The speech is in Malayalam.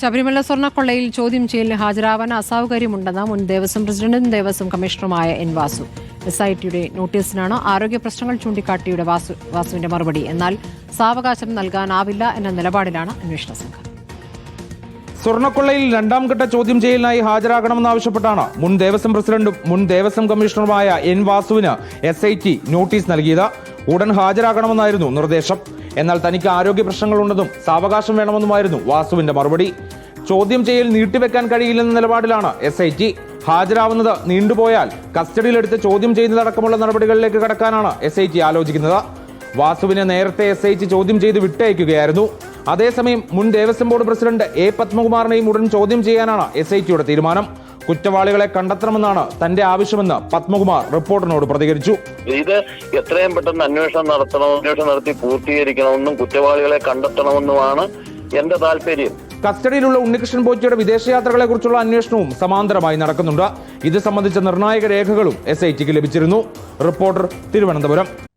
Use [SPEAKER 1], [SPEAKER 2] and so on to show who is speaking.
[SPEAKER 1] ശബരിമല സ്വർണക്കൊള്ളയിൽ ചോദ്യം ചെയ്യലിന് ഹാജരാവാൻ അസൗകര്യമുണ്ടെന്ന് മുൻ ദേവസ്വം പ്രസിഡന്റും ദേവസ്വം കമ്മീഷണറുമായ എൻ വാസു. എസ് ഐ ടിയുടെ നോട്ടീസിനാണ് ആരോഗ്യ പ്രശ്നങ്ങൾ ചൂണ്ടിക്കാട്ടിയുടെ വാസു വാസുവിന്റെ മറുപടി. എന്നാൽ സാവകാശം നൽകാനാവില്ല എന്ന നിലപാടിലാണ് അന്വേഷണ സംഘം.
[SPEAKER 2] സ്വർണക്കൊള്ളയിൽ രണ്ടാം ഘട്ട ചോദ്യം ചെയ്യലിനായി ഹാജരാകണമെന്നാവശ്യപ്പെട്ടാണ് മുൻ ദേവസ്വം പ്രസിഡന്റും മുൻ ദേവസ്വം കമ്മീഷണറുമായ എൻ വാസുവിന് എസ് നോട്ടീസ് നൽകിയത്. ഉടൻ ഹാജരാകണമെന്നായിരുന്നു നിർദ്ദേശം. എന്നാൽ തനിക്ക് ആരോഗ്യ പ്രശ്നങ്ങളുണ്ടെന്നും സാവകാശം വേണമെന്നുമായിരുന്നു വാസുവിന്റെ മറുപടി. ചോദ്യം ചെയ്യൽ നീട്ടിവെക്കാൻ കഴിയില്ലെന്ന നിലപാടിലാണ് എസ് ഐ ടി ഹാജരാവുന്നത് നീണ്ടുപോയാൽ കസ്റ്റഡിയിലെടുത്ത് ചോദ്യം ചെയ്യുന്നതടക്കമുള്ള നടപടികളിലേക്ക് കടക്കാനാണ് എസ് ഐ ടി ആലോചിക്കുന്നത്. വാസുവിനെ നേരത്തെ എസ് ഐ ടി ചോദ്യം ചെയ്ത് വിട്ടയക്കുകയായിരുന്നു. അതേസമയം മുൻ ദേവസ്വം ബോർഡ് പ്രസിഡന്റ് എ പത്മകുമാറിനെയും ഉടൻ ചോദ്യം ചെയ്യാനാണ് എസ് ഐ ടിയുടെ തീരുമാനം. കുറ്റവാളികളെ കണ്ടെത്തണമെന്നാണ് തന്റെ ആവശ്യമെന്ന് പത്മകുമാർ റിപ്പോർട്ടറിനോട് പ്രതികരിച്ചു.
[SPEAKER 3] ഇത് എത്രയും പെട്ടെന്ന് അന്വേഷണം നടത്തണം അന്വേഷണം നടത്തി പൂർത്തീകരിക്കണമെന്നും കുറ്റവാളികളെ കണ്ടെത്തണമെന്നുമാണ് എന്റെ താല്പര്യം.
[SPEAKER 2] കസ്റ്റഡിയിലുള്ള ഉണ്ണികൃഷ്ണൻ പോറ്റിയുടെ വിദേശയാത്രകളെ കുറിച്ചുള്ള അന്വേഷണവും സമാന്തരമായി നടക്കുന്നുണ്ട്. ഇത് സംബന്ധിച്ച നിർണായക രേഖകളും എസ് ഐ ടിക്ക് ലഭിച്ചിരുന്നു. റിപ്പോർട്ടർ തിരുവനന്തപുരം.